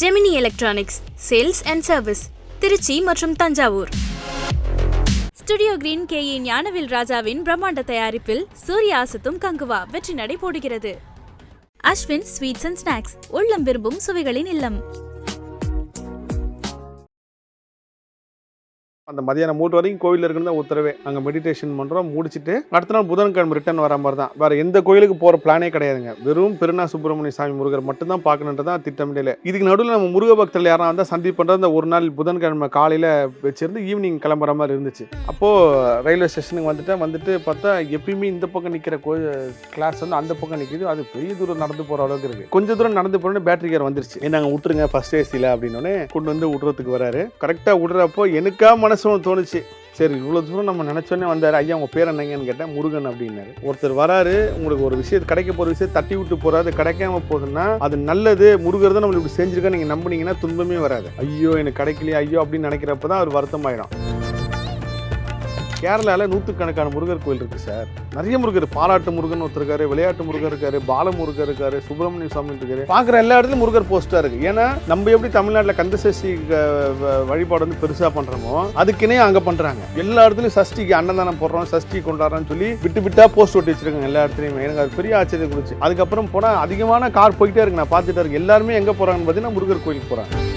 Gemini electronics sales and service Trichy மற்றும் Thanjavur. Studio green K A Gnanavel ராஜாவின் பிரம்மாண்ட தயாரிப்பில் சூர்யா அசத்தும் கங்குவா வெற்றி நடை போடுகிறது. அஸ்வின் ஸ்வீட்ஸ் அண்ட் ஸ்நாக்ஸ் உள்ளம் விரும்பும் சுவைகளின் இல்லம். அந்த மதியானம் மூட்டு வரைக்கும் கோவில் இருக்குன்னு தான் உத்தரவே. அங்கே மெடிடேஷன் பண்ணுறோம் முடிச்சுட்டு அடுத்த நாள் புதன்கிழமை ரிட்டர்ன் வர மாதிரி தான். வேறு எந்த கோயிலுக்கு போகிற பிளானே கிடையாதுங்க. வெறும் பெருநா சுப்பிரமணிய சாமி முருகர் மட்டும்தான் பார்க்கணுன்றது தான் திட்டமிடல. இதுக்கு நடுவில் நம்ம முருக பக்தர்கள் யாராக வந்தால் சந்திப்பு பண்ணுறது அந்த ஒரு நாள் புதன்கிழமை காலையில் வச்சுருந்து ஈவினிங் கிளம்புற மாதிரி இருந்துச்சு. அப்போது ரயில்வே ஸ்டேஷனுக்கு வந்துட்டேன். வந்துட்டு பார்த்தா எப்பயுமே இந்த பக்கம் நிற்கிற கோ கிளாஸ் வந்து அந்த பக்கம் நிற்கிது அது பெரிய தூரம் நடந்து போகிற அளவுக்கு இருக்குது கொஞ்சம் தூரம் நடந்து போனோடனே பேட்டரி கேர் வந்துருச்சு. நாங்கள் விட்டுருங்க ஃபஸ்ட் ஏசியில் அப்படின்னோடனே கொண்டு வந்து விட்றதுக்கு வராரு. கரெக்டாக விடுறப்போ எனக்கா மனசு ஒன்று தோணுச்சு. சரி இவ்வளோ தூரம் நம்ம நினச்சோன்னே வந்தார். ஐயா உங்கள் பேர் என்னங்கன்னு கேட்டேன் முருகன் அப்படின்னாரு. ஒருத்தர் வராரு உங்களுக்கு ஒரு விஷயம் கிடைக்க போகிற விஷயம் தட்டி விட்டு போகிறாரு கிடைக்காம போகுதுன்னா அது நல்லது. முருகர் தான் நம்மளுக்கு இப்படி நீங்கள் நம்புனீங்கன்னா துன்பமே வராது. ஐயோ எனக்கு கிடைக்கலையே ஐயோ அப்படின்னு நினைக்கிறப்ப தான் அவர் வருத்தமாயிடும். கேரளாவில் நூற்றுக்கணக்கான முருகர் கோயில் இருக்குது சார். நிறைய முருகர். பாலாட்டு முருகன் ஒருத்தர் இருக்காரு விளையாட்டு முருகர் இருக்காரு பால முருகர் இருக்காரு சுப்பிரமணிய சுவாமி இருக்காரு. பார்க்குற எல்லா இடத்துலையும் முருகர் போஸ்ட்டாக இருக்குது ஏன்னா நம்ம எப்படி தமிழ்நாட்டில் கந்தசஷ்டி வ- வழிபாடு வந்து பெருசாக பண்ணுறோமோ அதுக்குன்னே அங்கே பண்ணுறாங்க எல்லா இடத்துலையும் சஷ்டிக்கு அன்னதானம் போடுறோம் சஷ்டி கொண்டாடுறோம்னு சொல்லி விட்டு விட்டா போஸ்ட் ஒட்டி வச்சிருக்காங்க எல்லா இடத்துலையுமே. எனக்கு அது பெரிய ஆச்சரியம் கொடுச்சு அதுக்கப்புறம் போனால் அதிகமான கார் போயிட்டே இருக்கு. நான் பார்த்துட்டே இருக்கு எல்லாருமே எங்கே போகிறாங்கன்னு பார்த்தீங்கன்னா முருகர் கோயிலுக்கு போகிறாங்க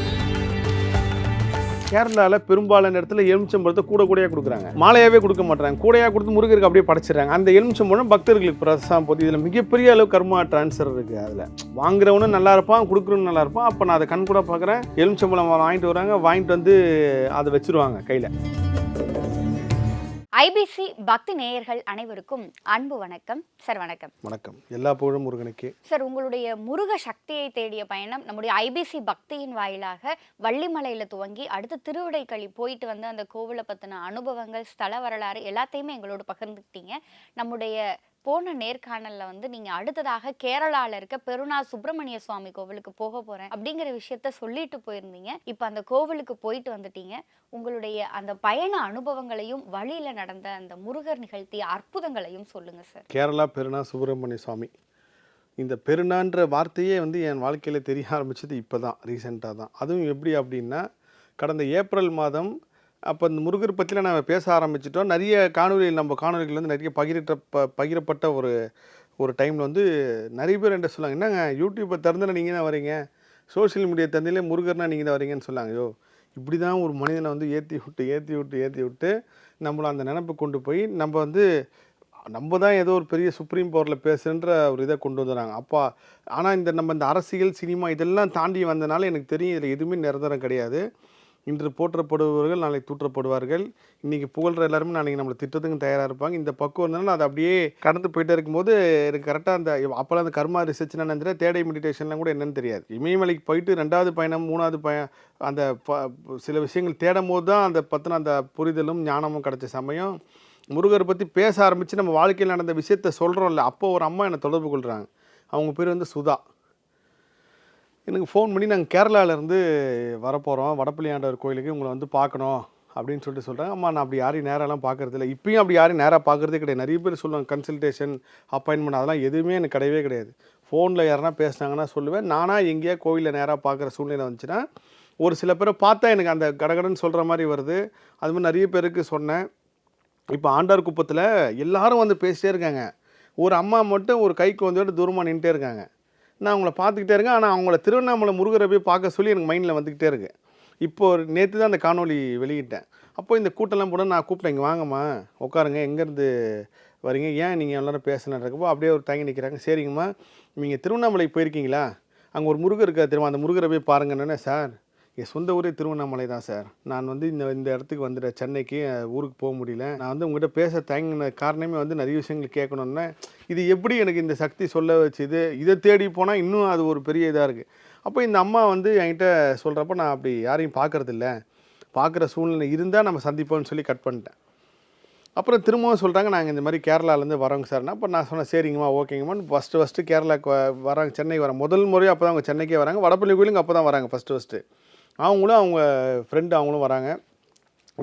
கேரளாவில் பெரும்பாலான இடத்துல எலுமிச்சம்பழத்தை கூட கூடையாக கொடுக்குறாங்க. மாலையாகவே கொடுக்க மாட்டாங்க கூடையாக கொடுத்து முருகருக்கு அப்படியே படைச்சிடுறாங்க. அந்த எலுமிச்சம்பழம் பக்தர்களுக்கு பிரசாதம் போது இதில் மிகப்பெரிய அளவு கர்மா ட்ரான்ஸ்ஃபர் இருக்குது அதில். வாங்குறவனும் நல்லா இருப்பான் கொடுக்குறவனும் நல்லா இருப்பான். அப்போ நான் அதை கண் கூட பார்க்குறேன். எலுமிச்சம்பழம் வாங்கிட்டு வராங்க வாங்கிட்டு வந்து அதை வச்சுருவாங்க கையில். ஐபிசி பக்தி நேயர்கள் அனைவருக்கும் அன்பு வணக்கம். சார் வணக்கம். வணக்கம். எல்லா புகழும் முருகனுக்கே. சார் உங்களுடைய முருக சக்தியை தேடிய பயணம் நம்முடைய ஐபிசி பக்தியின் வாயிலாக வள்ளிமலையில் துவங்கி அடுத்து திருவிடைக்களி போயிட்டு வந்து அந்த கோவிலை பற்றின அனுபவங்கள் ஸ்தல வரலாறு எல்லாத்தையுமே எங்களோட பகிர்ந்துக்கிட்டீங்க. நம்முடைய போன நேர்காணலில் வந்து நீங்கள் அடுத்ததாக கேரளாவில் இருக்க பெருநா சுப்பிரமணிய சுவாமி கோவிலுக்கு போக போகிறேன் அப்படிங்கிற விஷயத்த சொல்லிட்டு போயிருந்தீங்க. இப்போ அந்த கோவிலுக்கு போயிட்டு வந்துட்டீங்க. உங்களுடைய அந்த பயண அனுபவங்களையும் வழியில் நடந்த அந்த முருகர் நிகழ்த்திய அற்புதங்களையும் சொல்லுங்கள் சார் கேரளா பெருநா சுப்பிரமணிய சுவாமி. இந்த பெருநான்ற வார்த்தையே வந்து என் வாழ்க்கையில் தெரிய ஆரம்பிச்சது இப்போ தான் ரீசெண்டாக தான். அதுவும் எப்படி அப்படின்னா கடந்த ஏப்ரல் மாதம் அப்போ இந்த முருகர் பற்றிலாம் நம்ம பேச ஆரம்பிச்சிட்டோம். நிறைய காணொலியில் நம்ம காணொலிகள் வந்து நிறைய பகிரிட்ட ப பகிரப்பட்ட ஒரு ஒரு டைமில் வந்து நிறைய பேர் என்ன சொன்னாங்க என்னங்க யூடியூப்பை திறந்துல நீங்கள் தான் வரீங்க சோஷியல் மீடியா திறந்திலே முருகர்னா நீங்கள் தான் வரீங்கன்னு சொன்னாங்க யோ இப்படி தான் ஒரு மனிதனை வந்து ஏற்றி விட்டு ஏற்றி விட்டு ஏற்றி விட்டு நம்மளை அந்த நினப்பு கொண்டு போய் நம்ம வந்து நம்ம தான் ஏதோ ஒரு பெரிய சுப்ரீம் பவரில் பேசுன்ற ஒரு இதை கொண்டு வந்துடுறாங்க. அப்பா ஆனால் இந்த நம்ம இந்த அரசியல் சினிமா இதெல்லாம் தாண்டி வந்தனால எனக்கு தெரியும் இதில் எதுவுமே நிரந்தரம் கிடையாது. இன்று போற்றப்படுபவர்கள் நாளை தூற்றப்படுவார்கள். இன்றைக்கி புகழ்கிற எல்லாருமே நாளைக்கு நம்மளை திட்டத்துக்கு தயாராக இருப்பாங்க. இந்த பக்குவம் இருந்தாலும் அதை அப்படியே கடந்து போயிட்டே இருக்கும்போது எனக்கு கரெக்டாக அந்த அப்போல்லாம் அந்த கர்மா ரிசர்ச் என்னன்னு தேடை மெடிடேஷன்லாம் கூட என்னன்னு தெரியாது. இமயமலைக்கு போயிட்டு ரெண்டாவது பயணம் மூணாவது பயணம் அந்த ப சில விஷயங்கள் தேடும் போது தான் அந்த பற்றின அந்த புரிதலும் ஞானமும் கிடச்ச சமயம். முருகர் பற்றி பேச ஆரம்பித்து நம்ம வாழ்க்கையில் நடந்த விஷயத்த சொல்கிறோம்ல அப்போ ஒரு அம்மா என்னை தொடர்பு கொள்கிறாங்க அவங்க பேர் வந்து சுதா. எனக்கு ஃபோன் பண்ணி நாங்கள் கேரளாவிலேருந்து வரப்போகிறோம் வடப்பள்ளி ஆண்டவர் கோயிலுக்கு உங்களை வந்து பார்க்கணும் அப்படின்னு சொல்லிட்டு சொல்கிறாங்க அம்மா நான் அப்படி யாரையும் நேரெல்லாம் பார்க்குறது இல்லை. இப்பயும் அப்படி யாரையும் நேராக பார்க்குறதே கிடையாது. நிறைய பேர் சொல்லுவாங்க கன்சல்டேஷன் அப்பாயின்மெண்ட் அதெல்லாம் எதுவுமே எனக்கு கிடையவே கிடையாது. ஃபோனில் யாருனா பேசுனாங்கன்னா சொல்லுவேன். நானாக எங்கேயா கோயிலில் நேராக பார்க்குற சூழ்நிலை வந்துச்சுன்னா ஒரு சில பேரை பார்த்தா எனக்கு அந்த கடகடன்னு சொல்கிற மாதிரி வருது. அது மாதிரி நிறைய பேருக்கு சொன்னேன். இப்போ ஆண்டார் குப்பத்தில் எல்லாரும் வந்து பேசிட்டே இருக்காங்க. ஒரு அம்மா மட்டும் ஒரு கைக்கு வந்துட்டு தூரமாக நின்றுட்டே இருக்காங்க. நான் அவங்கள பார்த்துக்கிட்டே இருக்கேன். ஆனால் அவங்கள திருவண்ணாமலை முருகரை போய் பார்க்க சொல்லி எனக்கு மைண்டில் வந்துக்கிட்டே இருக்கு. இப்போ நேற்று தான் அந்த காணொளி வெளியிட்டேன். அப்போ இந்த கூட்டம்லாம் போட நான் கூப்பிட்டேன் இங்கே வாங்கம்மா உட்காருங்க எங்கேருந்து வரீங்க? ஏன் நீங்கள் எல்லாரும் பேசணுன்றக்கப்போ அப்படியே ஒரு தங்கி நிற்கிறாங்க சரிங்கம்மா நீங்கள் திருவண்ணாமலைக்கு போயிருக்கீங்களா? அங்கே ஒரு முருகர் இருக்கார் தெரியுமா? அந்த முருகரை போய் பாருங்கன்னு சார் என் சொந்த ஊரே திருவண்ணாமலை தான் சார். நான் வந்து இந்த இந்த இடத்துக்கு வந்துட்டேன். சென்னைக்கு ஊருக்கு போக முடியல. நான் வந்து உங்கள்கிட்ட பேச தயங்கின காரணமே வந்து நிறைய விஷயங்கள் கேட்கணுன்னே இது எப்படி எனக்கு இந்த சக்தி சொல்ல வச்சுது? இதை தேடி போனால் இன்னும் அது ஒரு பெரிய இதாக இருக்குது அப்போ இந்த அம்மா வந்து என்கிட்ட சொல்கிறப்ப நான் அப்படி யாரையும் பார்க்கறதில்ல பார்க்குற சூழ்நிலை இருந்தால் நம்ம சந்திப்போம்னு சொல்லி கட் பண்ணிட்டேன். அப்புறம் திரும்பவும் சொல்கிறாங்க நாங்கள் இந்த மாதிரி கேரளாலேருந்து வரோங்க சார்னா அப்போ நான் சொன்னேன் சரிங்கம்மா ஓகேங்கம்மா ஃபஸ்ட்டு ஃபஸ்ட்டு கேரளாவுக்கு வராங்க சென்னை வராங்க. முதல் முறையாக அப்போ தான் அவங்க சென்னைக்கே வராங்க. வடப்பள்ளி கோயிலுங்க அப்போ தான் வராங்க ஃபஸ்ட்டு ஃபஸ்ட்டு அவங்களும் அவங்க ஃப்ரெண்டு அவங்களும் வராங்க.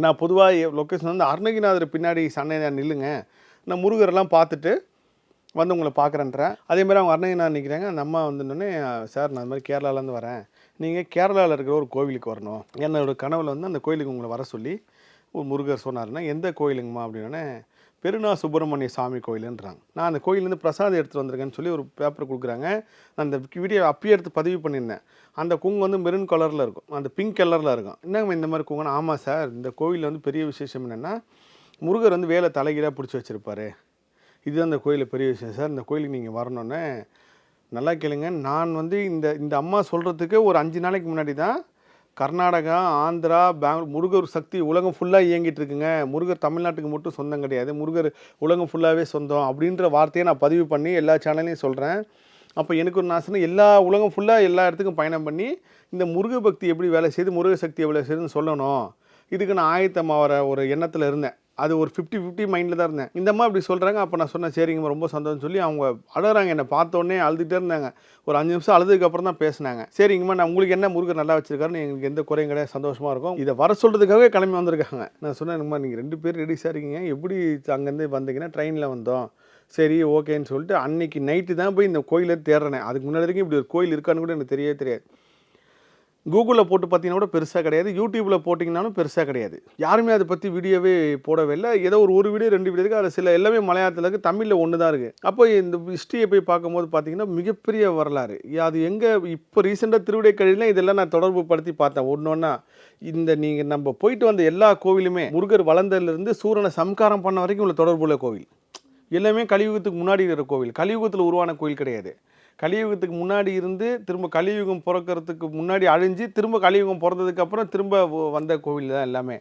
நான் பொதுவாக லொக்கேஷன் வந்து அருணகிநாதர் பின்னாடி சன்னை நில்லுங்க. நான் முருகரெல்லாம் பார்த்துட்டு வந்து உங்களை பார்க்குறேன்றேன். அதே மாதிரி அவங்க அருணகிநாதர் நிற்கிறாங்க அந்த அம்மா வந்துடனே சார் நான் அது மாதிரி கேரளாலேருந்து வரேன். நீங்கள் கேரளாவில் இருக்கிற ஒரு கோவிலுக்கு வரணும். என்னோட கனவில் வந்து அந்த கோயிலுக்கு உங்களை வர சொல்லி ஒரு முருகர் சொன்னாருன்னா எந்த கோயிலுங்கம்மா? அப்படின்னே பெருநா சுப்பிரமணிய சாமி கோயிலுன்றாங்க. நான் அந்த கோயிலேருந்து பிரசாதம் எடுத்துகிட்டு வந்திருக்கேன்னு சொல்லி ஒரு பேப்பர் கொடுக்குறாங்க. நான் அந்த வீடியோ அப்பயே எடுத்து பதிவு பண்ணியிருந்தேன். அந்த குங்கு வந்து மெரூன் கலரில் இருக்கும். அந்த பிங்க் கலரில் இருக்கும். என்னங்க இந்த மாதிரி குங்குன்னு? ஆமாம் சார் இந்த கோயிலில் வந்து பெரிய விசேஷம் என்னென்னா முருகர் வந்து வேலை தலைகீழாக பிடிச்சி வச்சுருப்பார். இதுதான் அந்த கோயிலில் பெரிய விஷயம் சார். இந்த கோயிலுக்கு நீங்கள் வரணுன்னு நல்லா கேளுங்க. நான் வந்து இந்த இந்த அம்மா சொல்கிறதுக்கு ஒரு அஞ்சு நாளைக்கு முன்னாடி தான் கர்நாடகா ஆந்திரா பெங்களூர் முருகர் சக்தி உலகம் ஃபுல்லாக இயங்கிட்டு இருக்குங்க. முருகர் தமிழ்நாட்டுக்கு மட்டும் சொந்தம் கிடையாது. முருகர் உலகம் ஃபுல்லாகவே சொந்தம் அப்படின்ற வார்த்தையை நான் பதிவு பண்ணி எல்லா சேனல்லையும் சொல்கிறேன் அப்போ எனக்கு ஒரு நாசனை எல்லா உலகம் ஃபுல்லாக எல்லா இடத்துக்கும் பயணம் பண்ணி இந்த முருக பக்தி எப்படி வேலை செய்யுது முருக சக்தி எவ்வளோ செய்யுதுன்னு சொல்லணும். இதுக்கு நான் ஆயத்தமாகிற ஒரு எண்ணத்தில் இருந்தேன். அது ஒரு ஃபிஃப்டி ஃபிஃப்டி மைண்டில் தான் இருந்தேன். இந்த அம்மா இப்படி சொல்கிறாங்க அப்போ நான் சொன்னேன் சரிங்க ரொம்ப சந்தோஷம் சொல்லி அவங்க அழறாங்க என்னை பார்த்தோன்னே அழுதுகிட்டே இருந்தாங்க. ஒரு அஞ்சு நிமிஷம் அழுதுக்கப்புறம் தான் பேசினாங்க. சரிங்கம்மா நான் உங்களுக்கு என்ன முருகர் நல்லா வச்சிருக்காருன்னு எங்களுக்கு எந்த குறையும் கிடையாது சந்தோஷமாக இருக்கும். இதை வர சொல்கிறதுக்காகவே கிளம்பி வந்திருக்காங்க. நான் சொன்னேன்மா நீங்கள் ரெண்டு பேர் ரெடிஸாக இருக்கீங்க. எப்படி அங்கேருந்து வந்தீங்கன்னா ட்ரெயினில் வந்தோம். சரி ஓகேன்னு சொல்லிட்டு அன்னைக்கு நைட்டு தான் போய் இந்த கோயிலை தேடுறேன். அதுக்கு முன்னாடி வரைக்கும் இப்படி ஒரு கோயில் இருக்கான்னு கூட எனக்கு தெரியவே தெரியாது. கூகுளில் போட்டு பார்த்தீங்கன்னா கூட பெருசாக கிடையாது. யூடியூப்பில் போட்டிங்கனாலும் பெருசாக கிடையாது. யாருமே அதை பற்றி வீடியோவே போடவே இல்லை. ஏதோ ஒரு ஒரு வீடியோ ரெண்டு வீடியோ இருக்குது அதில் சில எல்லாமே மலையாளத்தில் இருக்குது தமிழில் ஒன்று தான் இருக்குது அப்போ இந்த ஹிஸ்ட்ரியை போய் பார்க்கும்போது பார்த்தீங்கன்னா மிகப்பெரிய வரலாறு. அது எங்கே இப்போ ரீசெண்டாக திருவிடைக்கழியில் இதெல்லாம் நான் தொடர்பு படுத்தி பார்த்தேன். ஒன்று ஒன்றா இந்த நீங்கள் நம்ம போயிட்டு வந்த எல்லா கோவிலுமே முருகர் வளர்ந்ததுலேருந்து சூரனை சம்காரம் பண்ண வரைக்கும் உள்ள தொடர்புள்ள கோவில். எல்லாமே கலியுகத்துக்கு முன்னாடி இருக்கிற கோவில். கலியுகத்தில் உருவான கோவில் கிடையாது. கலியுகத்துக்கு முன்னாடி இருந்து திரும்ப கலியுகம் பிறக்கிறதுக்கு முன்னாடி அழிஞ்சு திரும்ப கலியுகம் பிறந்ததுக்கப்புறம் திரும்ப வந்த கோவில் தான் எல்லாமே.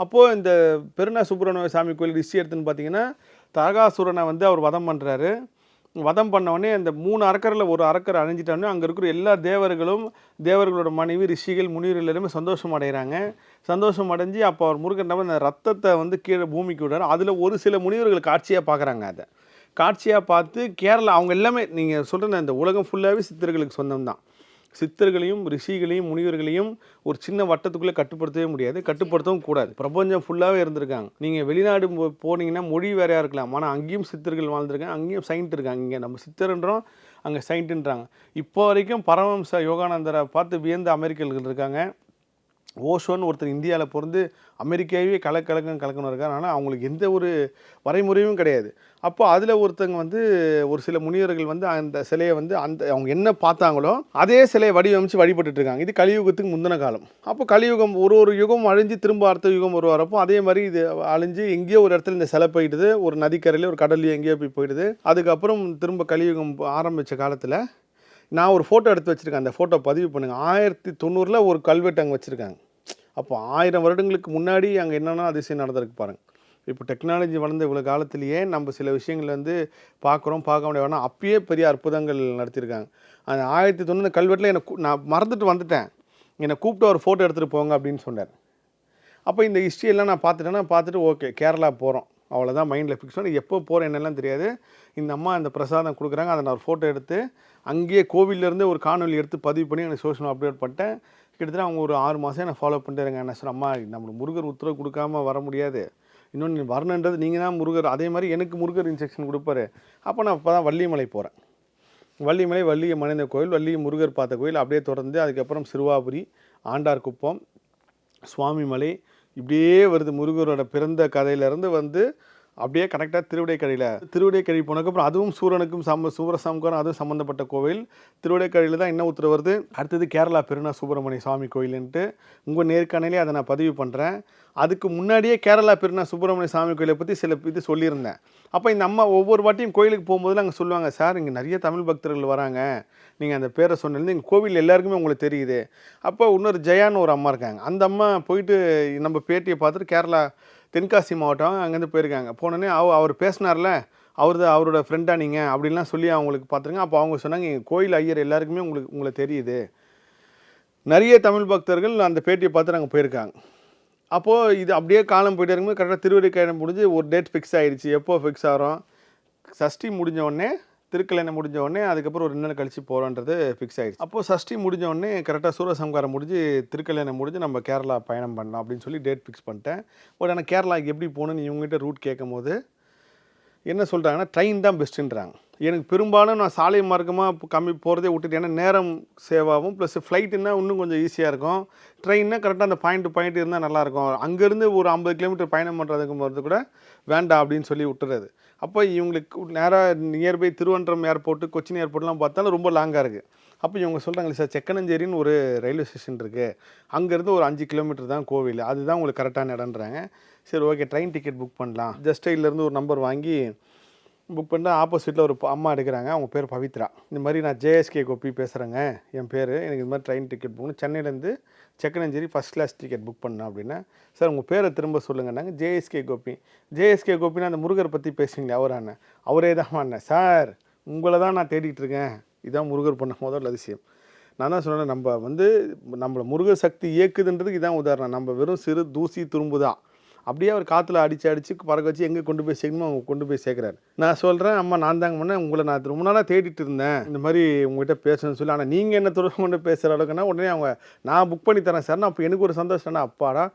அப்போது இந்த பெருநா சுப்பிரமணிய சாமி கோயில் ரிஷி எடுத்துன்னு பார்த்தீங்கன்னா தரகாசுரனை வந்து அவர் வதம் பண்ணுறாரு வதம் பண்ணவொடனே அந்த மூணு அரக்கரில் ஒரு அரக்கர் அழிஞ்சிட்டோன்னே அங்கே இருக்கிற எல்லா தேவர்களும் தேவர்களோட மனைவி ரிஷிகள் முனிவர்கள் எல்லாருமே சந்தோஷம் அடைகிறாங்க சந்தோஷம் அடைஞ்சு அப்போ அவர் முருகன் அந்த ரத்தத்தை வந்து கீழே பூமிக்கு விடுறாரு. அதில் ஒரு சில முனிவர்கள் காட்சியாக பார்க்குறாங்க அதை. காட்சியாக பார்த்து கேரளா அவங்க எல்லாமே நீங்கள் சொல்கிற இந்த உலகம் ஃபுல்லாகவே சித்தர்களுக்கு சொந்தம் தான் சித்தர்களையும் ரிஷிகளையும் முனிவர்களையும் ஒரு சின்ன வட்டத்துக்குள்ளே கட்டுப்படுத்தவே முடியாது. கட்டுப்படுத்தவும் கூடாது. பிரபஞ்சம் ஃபுல்லாகவே இருந்திருக்காங்க. நீங்கள் வெளிநாடு போ- போனீங்கன்னா மொழி வேறையாக இருக்கலாம். ஆனால் அங்கேயும் சித்தர்கள் வாழ்ந்துருக்காங்க. அங்கேயும் சைன்ட் இருக்காங்க. இங்கே நம்ம சித்தர்ன்றோம் அங்கே சைன்ட்டுன்றாங்க இப்போ வரைக்கும் பரமம்ச யோகானந்தரை பார்த்து வியந்த அமெரிக்கர்கள் இருக்காங்க. ஓஷோன்னு ஒருத்தர் இந்தியாவில் பிறந்து அமெரிக்காவே கலக்கலக்கம் கலக்கணும் இருக்கார். ஆனால் அவங்களுக்கு எந்த ஒரு வரைமுறையும் கிடையாது. அப்போ அதில் ஒருத்தங்க வந்து ஒரு சில முனிவர்கள் வந்து அந்த சிலையை வந்து அந்த அவங்க என்ன பார்த்தாங்களோ அதே சிலையை வடிவமைச்சு வழிபட்டுட்டு இருக்காங்க. இது கலியுகத்துக்கு முந்தின காலம். அப்போ கலியுகம் ஒரு ஒரு யுகம் அழிஞ்சு திரும்ப அடுத்த யுகம் ஒரு வரப்போ அதே மாதிரி இது அழிஞ்சு எங்கேயோ ஒரு இடத்துல இந்த சிலை போயிடுது. ஒரு நதிக்கரையிலே ஒரு கடல்லையோ எங்கேயோ போய் போயிடுது. அதுக்கப்புறம் திரும்ப கலியுகம் ஆரம்பித்த காலத்தில் நான் ஒரு ஃபோட்டோ எடுத்து வச்சுருக்கேன். அந்த ஃபோட்டோ பதிவு பண்ணுங்கள் ஆயிரத்தி தொண்ணூறில் ஒரு கல்வெட்டு அங்கே வச்சுருக்காங்க. அப்போ ஆயிரம் வருடங்களுக்கு முன்னாடி அங்கே என்னென்ன அதிசயம் நடந்திருக்கு பாருங்க. இப்போ டெக்னாலஜி வளர்ந்த இவ்வளோ காலத்திலேயே நம்ம சில விஷயங்கள் வந்து பார்க்குறோம் பார்க்க முடியாது. ஆனால் அப்பயே பெரிய அற்புதங்கள் நடத்தியிருக்காங்க. அந்த ஆயிரத்தி தொண்ணூறு கல்வெட்டில் என்னை நான் மறந்துட்டு வந்துட்டேன். என்னை கூப்பிட்டு ஒரு ஃபோட்டோ எடுத்துகிட்டு போங்க அப்படின்னு சொன்னார். அப்போ இந்த ஹிஸ்ட்ரி எல்லாம் நான் பார்த்துட்டேன்னா பார்த்துட்டு ஓகே கேரளா போகிறோம் அவ்வளோதான் மைண்டில் ஃபிக்ஸ் பண்ணி எப்போ போகிறேன் என்னெல்லாம் தெரியாது. இந்த அம்மா இந்த பிரசாதம் கொடுக்குறாங்க அதை நான் ஒரு ஃபோட்டோ எடுத்து அங்கேயே கோவில்லேருந்து ஒரு காணொலி எடுத்து பதிவு பண்ணி எனக்கு சோஷியல் அப்டேட் பண்ணிட்டேன். கிட்டத்தட்ட அவங்க ஒரு ஆறு மாதம் நான் ஃபாலோ பண்ணிட்டு இருங்க என்ன சார் அம்மா நம்மளுக்கு முருகர் உத்தரவு கொடுக்காம வர முடியாது. இன்னொன்று வரணுன்றது நீங்கள் தான் முருகர். அதே மாதிரி எனக்கு முருகர் இன்ஜெக்ஷன் கொடுப்பாரு. அப்போ நான் இப்போ தான் வள்ளிமலை போகிறேன் வள்ளிமலை வள்ளிய மனித கோயில் வள்ளிய முருகர் பார்த்த கோயில். அப்படியே தொடர்ந்து அதுக்கப்புறம் சிறுவாபுரி ஆண்டார்குப்பம் சுவாமிமலை. இப்படியே வருது முருகரோட பிறந்த கதையிலேருந்து வந்து அப்படியே கரெக்டாக திருவிடைக்கடையில் திருவிடைக்கழி போனதுக்கப்புறம் அதுவும் சூரனுக்கும் சம சூரசம்காரம் அதுவும் சம்மந்தப்பட்ட கோவில். திருவிடைக்கழியில் தான் என்ன உத்தரவு வருது. அடுத்தது கேரளா பெருநா சுப்பிரமணிய சுவாமி கோயிலுன்ட்டு உங்கள் நேர்காணலே அதை நான் பதிவு பண்ணுறேன் அதுக்கு முன்னாடியே கேரளா பெருநா சுப்பிரமணிய சாமி கோயிலை பற்றி சில இது சொல்லியிருந்தேன். அப்போ இந்த அம்மா ஒவ்வொரு வாட்டியும் கோயிலுக்கு போகும்போது அங்கே சொல்லுவாங்க சார் இங்கே நிறைய தமிழ் பக்தர்கள் வராங்க. நீங்கள் அந்த பேரை சொன்னது எங்கள் கோவில் எல்லாருக்குமே உங்களுக்கு தெரியுது. அப்போ இன்னொரு ஜெயான்னு ஒரு அம்மா இருக்காங்க. அந்த அம்மா போயிட்டு நம்ம பேட்டியை பார்த்துட்டு கேரளா தென்காசி மாவட்டம் அங்கேருந்து போயிருக்காங்க. போனோடனே அவ அவர் பேசினார்ல அவர் தான் அவரோட ஃப்ரெண்டாக நீங்கள் அப்படின்லாம் சொல்லி அவங்களுக்கு பார்த்துருங்க. அப்போ அவங்க சொன்னாங்க எங்கள் கோயில் ஐயர் எல்லாருக்குமே உங்களுக்கு உங்களை தெரியுது. நிறைய தமிழ் பக்தர்கள் அந்த பேட்டியை பார்த்து நாங்கள் போயிருக்காங்க. அப்போது இது அப்படியே காலம் போயிட்டே இருக்கும்போது கரெக்டாக திருவடிக்காயம் முடிஞ்சு ஒரு டேட் ஃபிக்ஸ் ஆகிடுச்சு எப்போ ஃபிக்ஸ் ஆகிறோம்? சஷ்டி முடிஞ்ச உடனே திருக்கல்யாணம் முடிஞ்ச உடனே அதுக்கப்புறம் ஒரு ரெண்டு நாள் கழிச்சு போகிறோன்றது ஃபிக்ஸ் ஆயிடுச்சு. அப்போது சஷ்டி முடிஞ்ச உடனே கரெக்டாக சூரசம்காரம் முடிஞ்சு திருக்கல்யாணம் முடிஞ்சு நம்ம கேரளா பயணம் பண்ணலாம் அப்படின்னு சொல்லி டேட் ஃபிக்ஸ் பண்ணிட்டேன். பட் ஆனால் கேரளாவுக்கு எப்படி போகணும்னு இவங்ககிட்ட ரூட் கேட்கும் போது என்ன சொல்கிறாங்கன்னா ட்ரெயின் தான் பெஸ்ட்டுன்றாங்க எனக்கு பெரும்பாலும் நான் சாலை மார்க்கமாக கம்மி போகிறதே விட்டுட்டு ஏன்னா நேரம் சேவாகும் ப்ளஸ் ஃப்ளைட்டுன்னா இன்னும் கொஞ்சம் ஈஸியாக இருக்கும். ட்ரெயின்னா கரெக்டாக அந்த பாயிண்ட் பாயிண்ட் இருந்தால் நல்லாயிருக்கும் அங்கேருந்து ஒரு ஐம்பது கிலோமீட்டர் பயணம் பண்ணுறதுக்கு போகிறது கூட வேண்டாம் அப்படின்னு சொல்லி விட்டுறது. அப்போ இவங்களுக்கு நேராக நியர்பை திருவனந்தபுரம் ஏர்போர்ட்டு கொச்சின் ஏர்போர்ட்லாம் பார்த்தாலும் ரொம்ப லாங்காக இருக்குது அப்போ இவங்க சொல்கிறாங்களே சார் செக்கனஞ்சேரின்னு ஒரு ரயில்வே ஸ்டேஷன் இருக்குது அங்கேருந்து ஒரு அஞ்சு கிலோமீட்டர் தான் கோவில். அதுதான் உங்களுக்கு கரெக்டான இடன்றாங்க சரி ஓகே ட்ரெயின் டிக்கெட் புக் பண்ணலாம். ஜஸ்ட் இருந்து ஒரு நம்பர் வாங்கி புக் பண்ணால் ஆப்போசிட்டில் ஒரு அம்மா எடுக்கிறாங்க. அவங்க பேர் பவித்ரா. இந்த மாதிரி நான் ஜேஎஸ்கே கோபி பேசுகிறேங்க என் பேர். எனக்கு இந்த மாதிரி ட்ரெயின் டிக்கெட் புக் சென்னையிலேருந்து செக்கனஞ்சேரி ஃபஸ்ட் கிளாஸ் டிக்கெட் புக் பண்ணேன் அப்படின்னா சார் உங்கள் பேரை திரும்ப சொல்லுங்கன்னாங்க. ஜேஎஸ்கே கோபி. ஜேஎஸ்கே கோபின்னா அந்த முருகர் பற்றி பேசுவீங்களே அவர் அண்ணன் அவரே தான் அண்ணன் சார் உங்களை தான் நான் தேடிட்டு இருக்கேன். இதான் முருகர் பண்ண முதல் அதிசயம். நான் தான் சொன்னேன் நம்ம வந்து நம்மளை முருகர் சக்தி இயக்குதுன்றதுக்கு இதான் உதாரணம். நம்ம வெறும் சிறு தூசி துரும்பு தான் அப்படியே அவர் காற்றுல அடித்து அடித்து பறக்க வச்சு எங்கே கொண்டு போய் சேர்க்கணுமோ அவங்க கொண்டு போய் சேர்க்குறாரு. நான் சொல்கிறேன் அம்மா நான் தாங்க பண்ணேன் உங்களை நான் ரொம்ப நாளாக தேடிட்டு இருந்தேன். இந்த மாதிரி உங்ககிட்ட பேசணும்னு சொல்லி ஆனால் நீங்கள் என்ன தொடர்பு கொண்டு பேசுகிற அளவுக்குன்னா உடனே அவங்க நான் புக் பண்ணி தரேன் சார் அப்போ எனக்கு ஒரு சந்தோஷம்னா அப்பாடா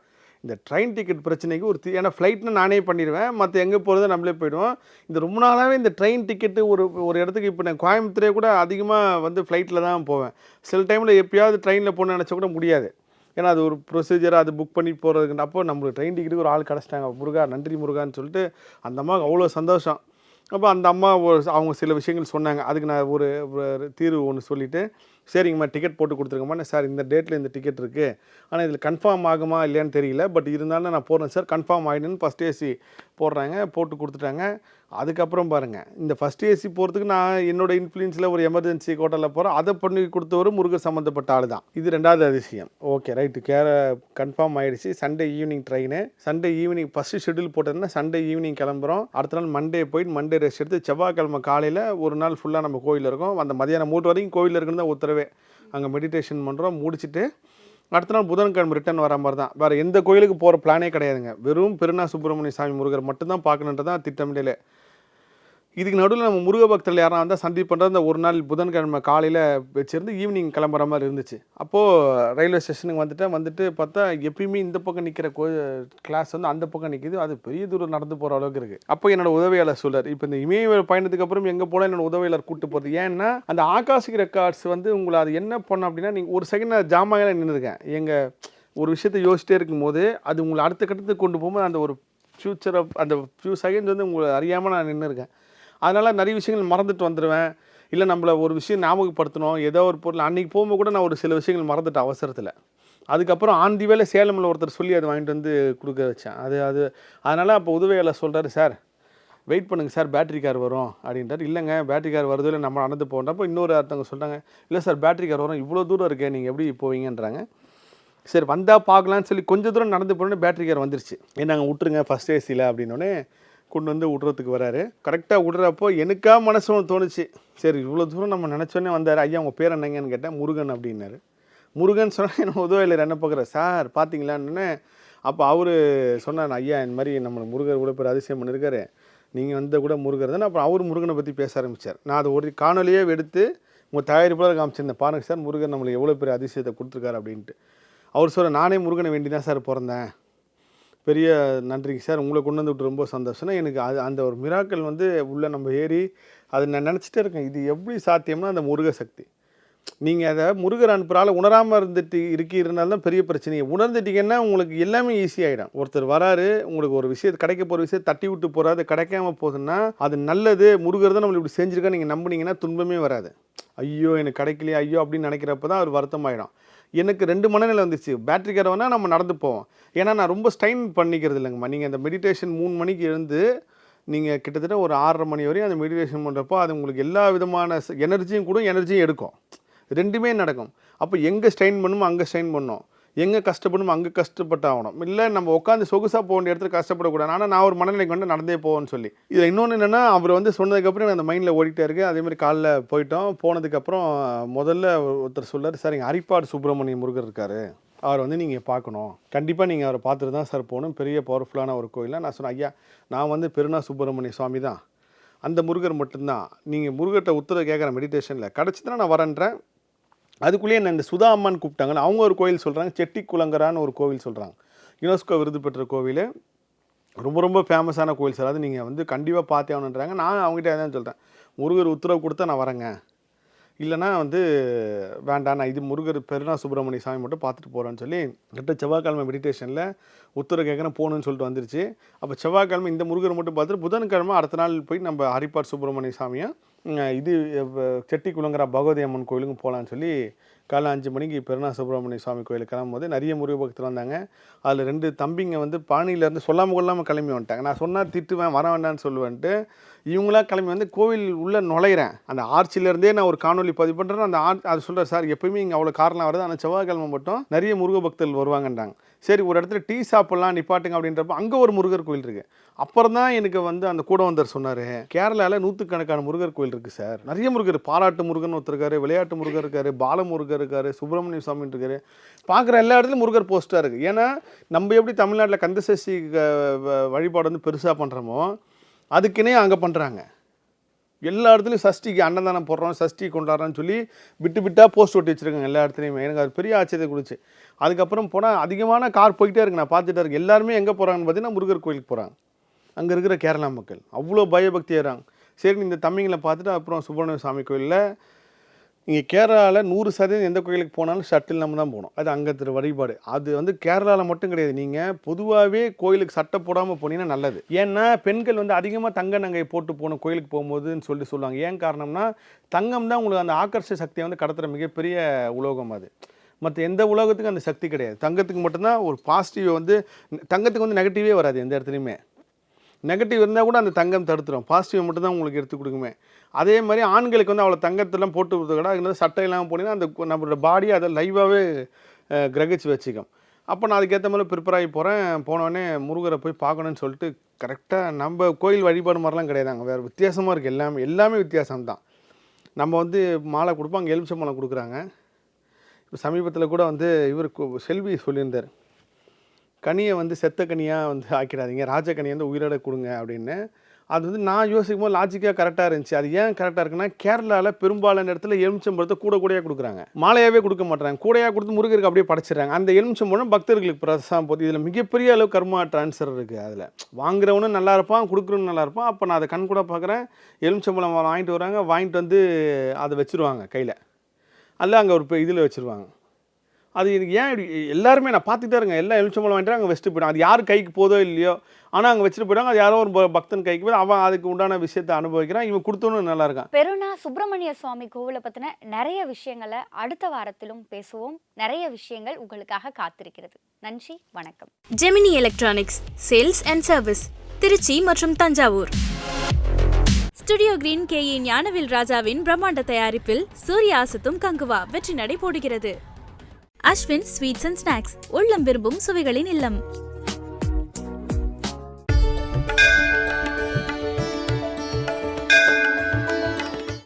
இந்த ட்ரெயின் டிக்கெட் பிரச்சனைக்கு ஒரு ஏன்னா ஃப்ளைட்னு நானே பண்ணிடுவேன். மற்ற எங்கே போகிறதோ நம்மளே போயிடுவோம். இந்த ரொம்ப நாளாகவே இந்த ட்ரெயின் டிக்கெட்டு ஒரு ஒரு இடத்துக்கு இப்போ நான் கோயம்புத்தூரே கூட அதிகமாக வந்து ஃப்ளைட்டில் தான் போவேன். சில டைமில் எப்பயாவது ட்ரெயினில் போகணும்னு நினச்சா கூட முடியாது. ஏன்னா அது ஒரு ப்ரொசீஜர் அது புக் பண்ணி போகிறதுக்கு அப்போ நம்மளுக்கு ட்ரெயின் டிக்கெட்டுக்கு ஒரு ஆள் கிடச்சிட்டாங்க. முருகா நன்றி முருகான்னு சொல்லிட்டு அந்த அம்மாவுக்கு அவ்வளோ சந்தோஷம். அப்போ அந்த அம்மா ஒரு அவங்க சில விஷயங்கள் சொன்னாங்க. அதுக்கு நான் ஒரு தீர்வு ஒன்று சொல்லிவிட்டு சரிங்கம்மா டிக்கெட் போட்டு கொடுத்துருங்கம்மா. சார் இந்த டேட்டில் இந்த டிக்கெட் இருக்குது ஆனால் இதில் கன்ஃபார்ம் ஆகுமா இல்லையான்னு தெரியல. பட் இருந்தாலும் நான் போடுறேன் சார். கன்ஃபார்ம் ஆகிடுன்னு ஃபஸ்ட் ஏசி போடுறாங்க போட்டு கொடுத்துட்டாங்க. அதுக்கப்புறம் பாருங்கள் இந்த ஃபஸ்ட் ஏசி போகிறதுக்கு நான் என்னோட இன்ஃப்ளூயன்ஸில் ஒரு எமர்ஜென்சி கோட்டாவில் போகிறேன் அதை பண்ணி கொடுத்தவரு முருகர் சம்மந்தப்பட்ட ஆள் தான். இது ரெண்டாவது அதிசயம். ஓகே ரைட்டு கேர கன்ஃபார்ம் ஆயிடுச்சு. Sunday evening train Sunday evening first schedule போட்டதுன்னா Sunday evening கிளம்புறோம். அடுத்த நாள் மண்டே போயிட்டு மண்டே ரெஸ்ட் எடுத்து செவ்வாய்க்கிழமை காலையில் ஒரு நாள் ஃபுல்லாக நம்ம கோயிலில் இருக்கோம். அந்த மதியானம் மூட்டு வரைக்கும் கோயிலில் இருக்குன்னு தான் உத்தரவு. அங்கே மெடிடேஷன் பண்ணுறோம் முடிச்சுட்டு அடுத்த நாள் புதன்கிழமை ரிட்டர்ன் வர மாதிரி தான். வேறு எந்த கோயிலுக்கு போகிற பிளானே கிடையாதுங்க. வெறும் பெருநா சுப்பிரமணிய சாமி முருகர் மட்டும்தான் பார்க்கணுன்றது தான் திட்டமிடலே. இதுக்கு நடுவில் நம்ம முருக பக்தர்கள் யாராக வந்தால் சந்திப்பு பண்ணுறது அந்த ஒரு நாள் புதன்கிழமை காலையில் வச்சிருந்து ஈவினிங் கிளம்புற மாதிரி இருந்துச்சு. அப்போது ரயில்வே ஸ்டேஷனுக்கு வந்துட்டேன். வந்துட்டு பார்த்தா எப்பயுமே இந்த பக்கம் நிற்கிற கோ கிளாஸ் வந்து அந்த பக்கம் நிற்கிது அது பெரிய தூரம் நடந்து போகிற அளவுக்கு இருக்குது அப்போ என்னோட உதவியாளர் சொல்றார். இப்போ இந்த இமய பயணத்துக்கு அப்புறம் எங்கே போனால் என்னோட உதவியாளர் கூட்டு போகிறது ஏன்னா அந்த ஆகாசிக் ரெக்கார்ட்ஸ் வந்து உங்களை அது என்ன பண்ணோம் அப்படின்னா நீங்கள் ஒரு செகண்ட் நான் ஜாமாயில் நின்றுருக்கேன் எங்கள் ஒரு விஷயத்தை யோசிச்சிட்டே இருக்கும்போது அது உங்களை அடுத்த கட்டத்துக்கு கொண்டு போகும்போது அந்த ஒரு ஃப்யூச்சரை அந்த ஃபியூ செகண்ட்ஸ் வந்து உங்களை அறியாமல் நான் நின்று இருக்கேன் அதனால் நிறைய விஷயங்கள் மறந்துட்டு வந்துடுவேன் இல்லை நம்மளை ஒரு விஷயம் ஞாபகப்படுத்தணும். ஏதோ ஒரு பொருள் அன்றைக்கி போகும்போது கூட நான் ஒரு சில விஷயங்கள் மறந்துட்டேன் அவசரத்தில். அதுக்கப்புறம் ஆன் வேலை சேலமில் ஒருத்தர் சொல்லி அதை வாங்கிட்டு வந்து கொடுக்க வச்சேன். அது அது அதனால் அப்போ உதவியாளர் சொல்கிறாரு சார் வெயிட் பண்ணுங்கள் சார் பேட்டரி கார் வரும். அப்படின்றார். இல்லைங்க பேட்டரி கார் வருது இல்லை நம்ம நடந்து போகிறப்போ இன்னொரு ஒருத்தவங்க சொல்கிறாங்க இல்லை சார் பேட்டரி கார் வரும். இவ்வளோ தூரம் இருக்கே நீங்கள் எப்படி போவீங்கன்றாங்க. சரி வந்தால் பார்க்கலான்னு சொல்லி கொஞ்சம் தூரம் நடந்து போனோடனே பேட்டரி கார் வந்துருச்சு. என்னங்க விட்டுருங்க ஃபஸ்ட் ஏசியில் அப்படின்னோடனே கொண்டு வந்து விட்றதுக்கு வராரு. கரெக்டாக விடுறப்போ எனக்கா மனசு ஒன்று தோணுச்சு. சரி இவ்வளோ தூரம் நம்ம நினச்சோன்னே வந்தார். ஐயா உங்கள் பேர் என்னங்கன்னு கேட்டேன் முருகன் அப்படின்னாரு. முருகன் சொன்னால் என்ன உதவியில் என்ன பார்க்குற சார் பார்த்தீங்களான்னு அப்போ அவர் சொன்னார் ஐயா இந்த மாதிரி நம்ம முருகர் கூட பேர் அதிசயம் பண்ணியிருக்காரு நீங்கள் வந்த கூட முருகர் தானே? அப்புறம் அவர் முருகனை பற்றி பேச ஆரம்பித்தார் நான் அதை ஒரு காணொலியே எடுத்து உங்கள் தயாரிப்பாளர் காமிச்சிருந்தேன். பாருங்க சார் முருகன் நம்மளுக்கு எவ்வளோ பெரிய அதிசயத்தை கொடுத்துருக்காரு அப்படின்ட்டு. அவர் சொல்ல நானே முருகனை வேண்டி தான் சார் பிறந்தேன். பெரிய நன்றிங்க சார். உங்களை கொண்டு வந்து விட்டு ரொம்ப சந்தோஷம்னா எனக்கு அது அந்த ஒரு மிராக்கள் வந்து உள்ளே நம்ம ஏறி அது நான் நினச்சிட்டே இருக்கேன். இது எப்படி சாத்தியம்னா அந்த முருக சக்தி. நீங்கள் அதை முருகர் அனுப்புகிறால உணராமல் இருந்துட்டு இருக்கிறதுனால தான் பெரிய பிரச்சனையை. உணர்ந்துட்டீங்கன்னா உங்களுக்கு எல்லாமே ஈஸியாகிடும் ஒருத்தர் வராரு உங்களுக்கு ஒரு விஷயத்தை கிடைக்க போகிற விஷயத்தை தட்டி விட்டு போகிறாரு கிடைக்காம போகுதுன்னா அது நல்லது. முருகர் தான் நம்மளை இப்படி செஞ்சுருக்கா நீங்கள் நம்புனீங்கன்னா துன்பமே வராது. ஐயோ எனக்கு கிடைக்கலையே ஐயோ அப்படின்னு நினைக்கிறப்ப தான் அவர் வருத்தமாயிடும். எனக்கு ரெண்டு மனநிலை வந்துச்சு. பேட்டரி கார் நம்ம நடந்து போவோம். ஏன்னா நான் ரொம்ப ஸ்டைன் பண்ணிக்கிறது இல்லைங்கம்மா. நீங்கள் அந்த மெடிடேஷன் மூணு மணிக்கு எழுந்து நீங்கள் கிட்டத்தட்ட ஒரு ஆறரை மணி வரையும் அந்த மெடிடேஷன் பண்ணுறப்போ அது உங்களுக்கு எல்லா விதமான எனர்ஜியும் கூட எனர்ஜியும் எடுக்கும். ரெண்டுமே நடக்கும். அப்போ எங்கே ஸ்ட்ரெயின் பண்ணுமோ அங்கே ஸ்ட்ரெயின் பண்ணோம். எங்கே கஷ்டப்படணுமோ அங்கே கஷ்டப்பட்டு ஆகணும் இல்லை நம்ம உட்காந்து சொகுசாக போக வேண்டிய இடத்துல கஷ்டப்படக்கூடாது. ஆனால் நான் ஒரு மனநிலைக்கு வந்து நடந்தே போவேன்னு சொல்லி. இதில் இன்னொன்று என்னென்னா அவர் வந்து சொன்னதுக்கப்புறம் எனக்கு அந்த மைண்டில் ஓடிட்டே இருக்குது அதேமாதிரி காலைல போயிட்டோம். போனதுக்கப்புறம் முதல்ல ஒருத்தர் சொல்லார் சார் எங்கள் அரிப்பாடு சுப்பிரமணிய முருகர் இருக்கார். அவர் வந்து நீங்கள் பார்க்கணும். கண்டிப்பாக நீங்கள் அவரை பார்த்துட்டு தான் சார் போகணும். பெரிய பவர்ஃபுல்லான ஒரு கோயிலில் நான் சொன்னேன் ஐயா நான் வந்து பெருநா சுப்பிரமணிய சுவாமி தான். அந்த முருகர் மட்டும்தான். நீங்கள் முருகர்கிட்ட உத்தரவு கேட்குற மெடிடேஷனில் கிடச்சிதுன்னா நான் வரேன்றேன். அதுக்குள்ளேயே என்ன இந்த சுதா அம்மான்னு கூப்பிட்டாங்கன்னு அவங்க ஒரு கோயில் சொல்கிறாங்க செட்டி குளங்கரான்னு ஒரு கோவில் சொல்கிறாங்க யுனெஸ்கோ விருது பெற்ற கோவில். ரொம்ப ரொம்ப ஃபேமஸான கோயில் சார். அது நீங்கள் வந்து கண்டிப்பாக பார்த்தே ஆகணுன்றாங்க நான் அவங்ககிட்ட தான் சொல்கிறேன் முருகர் உத்தரவு கொடுத்தா நான் வரேங்க. இல்லைன்னா வந்து வேண்டாம் நான் இது முருகர் பெருனா சுப்பிரமணிய சாமி மட்டும் பார்த்துட்டு போகிறேன்னு சொல்லி கிட்ட செவ்வாய்க்கிழமை மெடிடேஷனில் உத்தரவு கேட்குறேன் போகணுன்னு சொல்லிட்டு வந்துருச்சு. அப்போ செவ்வாய்க்கிழமை இந்த முருகரை மட்டும் பார்த்துட்டு புதன்கிழமை அடுத்த நாள் போய் நம்ம ஹரிப்பார் சுப்பிரமணிய சாமியை இது செட்டி குளங்கிற பகவதி அம்மன் கோயிலுக்கும் போகலான்னு சொல்லி காலை அஞ்சு மணிக்கு பெருநா சுப்பிரமணிய சுவாமி கோயிலுக்கு கிளம்பும்போது நிறைய முருக பக்தர் வந்தாங்க. அதில் ரெண்டு தம்பிங்க வந்து பாணியிலேருந்து சொல்லாமல் கொள்ளாமல் கிளம்பி வந்துட்டாங்க. நான் சொன்னால் திட்டுவேன் வர வேண்டாம்னு சொல்லுவேன்ட்டு இவங்களாம் கிளம்பி வந்து கோவில் உள்ளே நுழையிறேன். அந்த ஆர்ச்சிலேருந்தே நான் ஒரு காணொலி பதிவு பண்ணுறேன் அந்த ஆர் அது சொல்கிறேன் சார் எப்பயுமே இங்கே அவ்வளோ காரணம் வருது. ஆனால் செவ்வாய்க்கிழமை மட்டும் நிறைய முருக பக்தர்கள் வருவாங்கன்றாங்க. சரி ஒரு இடத்துல டீ சாப்பிட்லாம் நிப்பாட்டுங்க அப்படின்றப்ப அங்கே ஒரு முருகர் கோயில் இருக்குது அப்புறம் தான் எனக்கு வந்து அந்த கூட வந்தவர் சொன்னார் கேரளாவில் நூற்றுக்கணக்கான முருகர் கோயில் இருக்குது சார். நிறைய முருகர். பாராட்டு முருகன் ஒருத்தர் இருக்காரு விளையாட்டு முருகர் இருக்காரு பால முருகர் இருக்காரு சுப்பிரமணிய சுவாமி இருக்காரு. பார்க்குற எல்லா இடத்துலையும் முருகர் போஸ்ட்டாக இருக்குது ஏன்னா நம்ம எப்படி தமிழ்நாட்டில் கந்தசஷ்டி வ- வழிபாடு வந்து பெருசாக பண்ணுறோமோ அதுக்குன்னே அங்கே பண்ணுறாங்க எல்லா இடத்துலையும் சஷ்டிக்கு அன்னதானம் போடுறோம் சஷ்டி கொண்டாடுறோம்னு சொல்லி விட்டு விட்டாக போஸ்ட் ஒட்டி வச்சுருக்காங்க எல்லா இடத்துலையுமே. எனக்கு அது பெரிய ஆச்சரியத்தை கொடுச்சு அதுக்கப்புறம் போனால் அதிகமான கார் போய்கிட்டே இருக்கு. நான் பார்த்துட்டே இருக்கேன். எல்லாருமே எங்கே போகிறாங்கன்னு பார்த்தீங்கன்னா முருகர் கோயிலுக்கு போகிறாங்க அங்கே இருக்கிற கேரளா மக்கள். அவ்வளோ பயபக்தி ஏறாங்க சரி இந்த தம்பிங்களை பார்த்துட்டு அப்புறம் சுப்பிரமணிய சாமி கோயிலில் இங்கே கேரளாவில் நூறு சதவீதம் எந்த கோயிலுக்கு போனாலும் ஷட்டில் நம்ம தான் போகணும். அது அங்கே திரு வழிபாடு. அது வந்து கேரளாவில் மட்டும் கிடையாது. நீங்கள் பொதுவாகவே கோயிலுக்கு சட்டை போடாமல் போனீங்கன்னா நல்லது. ஏன்னா பெண்கள் வந்து அதிகமாக தங்க நங்கை போட்டு போகணும் கோயிலுக்கு போகும்போதுன்னு சொல்லி சொல்லுவாங்க. ஏன் காரணம்னா தங்கம் தான் உங்களுக்கு அந்த ஆக்கர்ஷ சக்தியை வந்து கடத்துகிற மிகப்பெரிய உலோகம் அது. மற்ற எந்த உலோகத்துக்கும் அந்த சக்தி கிடையாது. தங்கத்துக்கு மட்டும்தான் ஒரு பாசிட்டிவ் வந்து தங்கத்துக்கு வந்து நெகட்டிவே வராது எந்த இடத்துலையுமே. நெகட்டிவ் இருந்தால் கூட அந்த தங்கம் தடுத்துரும். பாசிட்டிவ் மட்டும் தான் உங்களுக்கு எடுத்து கொடுக்குமே. அதே மாதிரி ஆண்களுக்கு வந்து அவ்வளோ தங்கத்தெல்லாம் போட்டு கொடுத்துக்கடா கூட அதுக்கு சட்டை இல்லாமல் போனீங்கன்னா அந்த நம்மளோட பாடி அதை லைவாகவே கிரகிச்சு வச்சுக்கும். அப்போ நான் அதுக்கேற்ற மாதிரி ப்ரிப்பேர் ஆகி போகிறேன் போனோடனே முருகரை போய் பார்க்கணும்னு சொல்லிட்டு கரெக்டாக நம்ம கோயில் வழிபாடு மாதிரிலாம் கிடையாது அங்கே. வேறு வித்தியாசமாக இருக்குது எல்லாமே எல்லாமே வித்தியாசம்தான். நம்ம வந்து மாலை கொடுப்போம் அங்கே எலுமிச்சை மாலை கொடுக்குறாங்க. இப்போ சமீபத்தில் கூட வந்து இவர் கு- செல்வி சொல்லியிருந்தார். கனியை வந்து செத்த கனியாக வந்து ஆக்கிடாதீங்க. ராஜ கனியை வந்து உயிரோட கொடுங்க அப்படின்னு. அது வந்து நான் யோசிக்கும் போது லாஜிக்காக கரெக்டாக இருந்துச்சு. அது ஏன் கரெக்டாக இருக்குன்னா கேரளாவில் பெரும்பாலான இடத்துல எலுமிச்சம்பழத்தை கூட கூடையாக கொடுக்குறாங்க. மாலையாகவே கொடுக்க மாட்டாங்க கூடையாக கொடுத்து முருகருக்கு அப்படியே படைச்சிடுறாங்க. அந்த எலுமிச்சம்பழம் பக்தர்களுக்கு பிரசாதம் போது இதில் மிகப்பெரிய அளவு கர்மா ட்ரான்ஸ்ஃபர் இருக்குது அதில். வாங்குறவனும் நல்லா இருப்பான் கொடுக்குறவனும் நல்லா இருப்பான். அப்போ நான் அதை கண் கூட பார்க்குறேன். எலுமிச்சம்பழம் வாங்கிட்டு வராங்க. வாங்கிட்டு வந்து அதை வச்சுருவாங்க கையில். அல்ல அங்கே ஒரு இதில் வச்சுருவாங்க. அது எனக்கு ஏன் இப்படி எல்லாருமே நான் பார்த்துட்டே இருக்கேன். எல்லாம் எலுமிச்சம்பழம் வாங்கிட்டு அங்கே வச்சுட்டு போயிட்டாங்க. அது யார் கைக்கு போதோ இல்லையோ. ஆனால் அங்கே வச்சுட்டு போயிட்டாங்க. அது யாரோ ஒரு பக்தன் கைக்கு போய் அவன் அதுக்கு உண்டான விஷயத்தை அனுபவிக்கிறான். இவன் கொடுத்தோன்னு நல்லா இருக்கான். பெருனா சுப்பிரமணிய சுவாமி கோவிலை பத்தின நிறைய விஷயங்களை அடுத்த வாரத்திலும் பேசுவோம். நிறைய விஷயங்கள் உங்களுக்காக காத்திருக்கிறது. நன்றி வணக்கம். Gemini electronics sales and service Trichy மற்றும் Thanjavur. Studio green K A Gnanavel ராஜாவின் பிரம்மாண்ட தயாரிப்பில் சூர்யா அசத்தும் கங்குவா வெற்றி நடை போடுகிறது. அஸ்வின் ஸ்வீட்ஸ் அண்ட் ஸ்நாக்ஸ் உள்ளம் விரும்பும் சுவைகளின் இல்லம்.